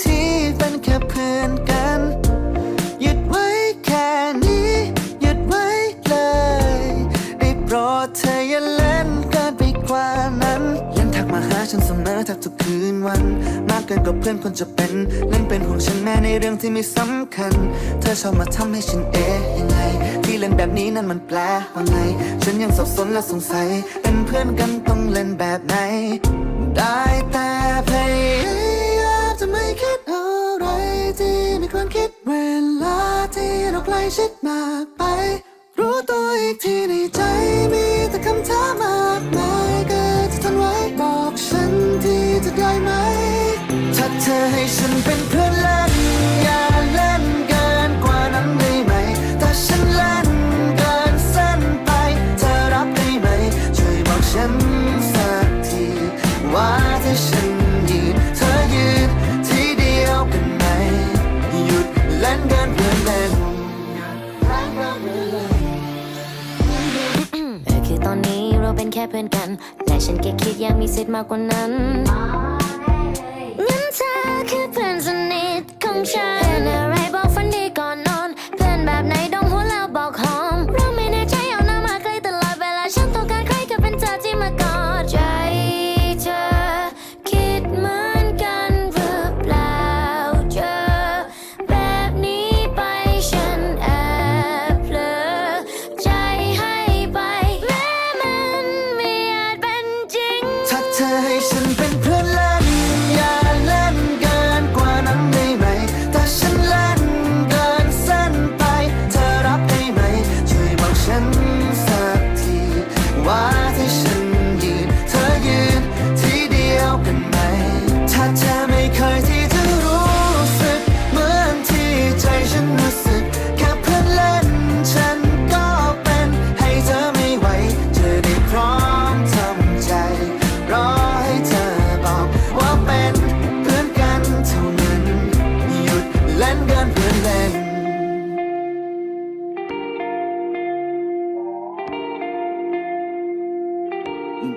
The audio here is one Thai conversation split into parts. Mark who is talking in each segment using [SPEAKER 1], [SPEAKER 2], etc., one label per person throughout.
[SPEAKER 1] ที่เป็นแค่เพื่อนกันหยุดไว้แค่นี้หยุดไว้เลยได้โปรดเธออย่าเล่นเกินไปกว่านั้นยังทักมาหาฉันเสมอแทบทุกคืนวัน มากเกินกว่าเพื่อนคนจะเป็นเล่นเป็นห่วงฉันแม้ในเรื่องที่ไม่สำคัญ เธอชอบมาทำให้ฉันเอ๊ะยังไงที่เล่นแบบนี้นั้นมันแปลว่าไง ฉันยังสับสนและสงสัย เป็นเพื่อนกันต้องเล่นแบบไหน ได้แต่พยายาม ชิดมากไป รู้ตัวอีกทีในใจมีแต่คำถามมากมายเกิดจะทนไว้บอกฉันที่จะได้ไหม ถ้าเธอให้ฉันเป็นเพื่อนเล่น
[SPEAKER 2] ค่เพื่อนกัน และฉันแค่คิดอยากมีสิทธิ์มากกว่านั้นงั้นเธอคือเพื่อนสนิทของฉันเพื่อนอะไรบอกฝั
[SPEAKER 1] น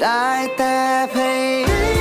[SPEAKER 1] ได้แต่พยา